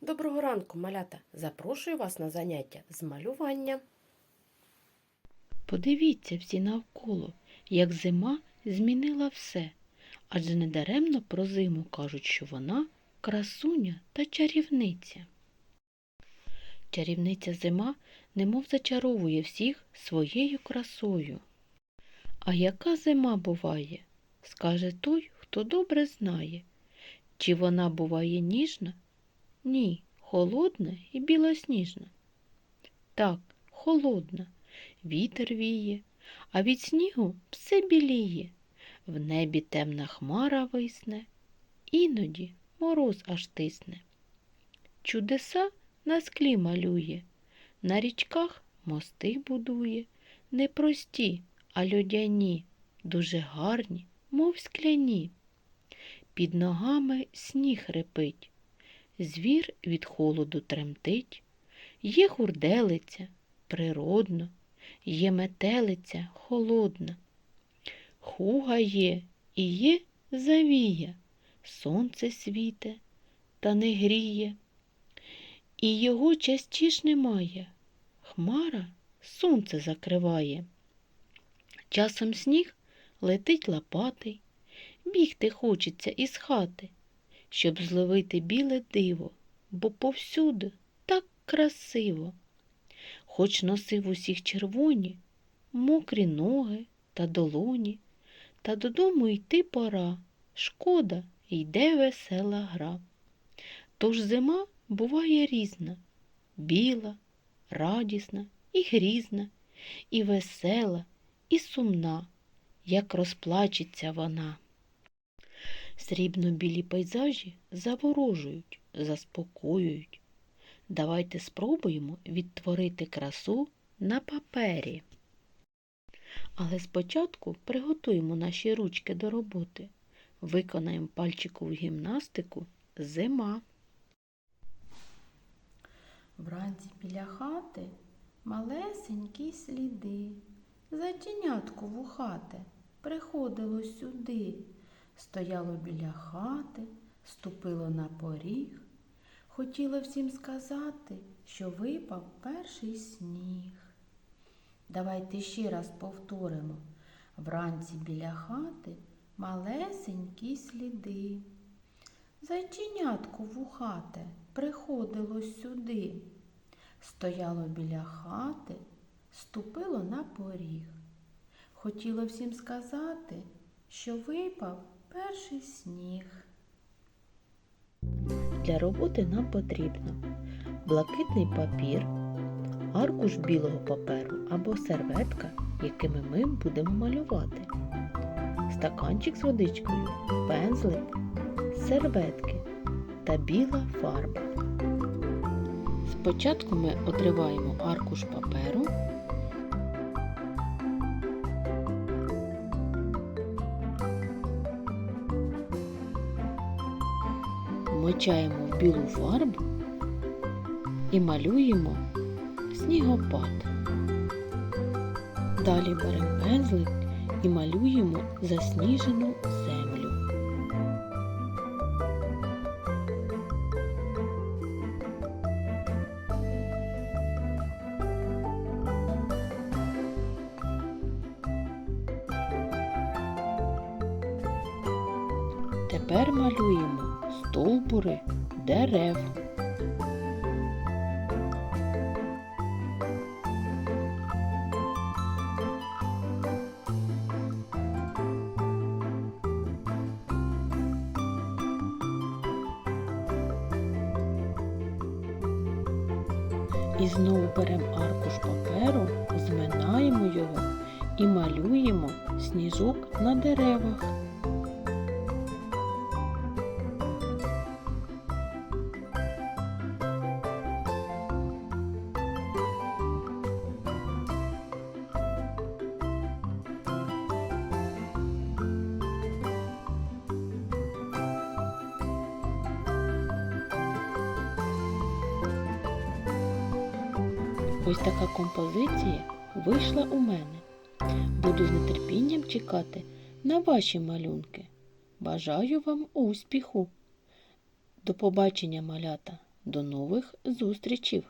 Доброго ранку, малята! Запрошую вас на заняття з малювання. Подивіться всі навколо, як зима змінила все. Адже недаремно про зиму кажуть, що вона красуня та чарівниця. Чарівниця зима немов зачаровує всіх своєю красою. А яка зима буває, скаже той, хто добре знає. Чи вона буває ніжна? Ні, холодна і білосніжна. Так, холодна. Вітер віє, а від снігу все біліє. В небі темна хмара висне, іноді мороз аж тисне. Чудеса на склі малює, на річках мости будує, не прості, а льодяні, дуже гарні, мов скляні. Під ногами сніг репить, звір від холоду тремтить, є хурделиця, природно, є метелиця холодна. Хуга є і є завія, сонце світе та не гріє. І його частіш немає. Хмара сонце закриває. Часом сніг летить лопатий, бігти хочеться із хати, щоб зловити біле диво, бо повсюди так красиво. Хоч носив усіх червоні, мокрі ноги та долоні, та додому йти пора. Шкода, йде весела гра. Тож зима буває різна, біла, радісна і грізна, і весела, і сумна, як розплачеться вона. Срібно-білі пейзажі заворожують, заспокоюють. Давайте спробуємо відтворити красу на папері. Але спочатку приготуємо наші ручки до роботи. Виконаємо пальчикову гімнастику зима. Вранці біля хати малесенькі сліди. Зайченятко вухате приходило сюди, стояло біля хати, ступило на поріг. Хотіло всім сказати, що випав перший сніг. Давайте ще раз повторимо. Вранці біля хати малесенькі сліди. Зайченятко вухате приходило сюди, стояло біля хати, ступило на поріг. Хотіло всім сказати, що випав перший сніг. Для роботи нам потрібно блакитний папір, аркуш білого паперу або серветка, якими ми будемо малювати, стаканчик з водичкою, пензлик, серветки та біла фарба. Спочатку ми отриваємо аркуш паперу. Мочаємо в білу фарбу і малюємо снігопад. Далі беремо пензлик і малюємо засніжену землю. Тепер малюємо стовбури дерев. І знову беремо аркуш паперу, зминаємо його і малюємо сніжок на деревах. Ось така композиція вийшла у мене. Буду з нетерпінням чекати на ваші малюнки. Бажаю вам успіху. До побачення, малята! До нових зустрічів!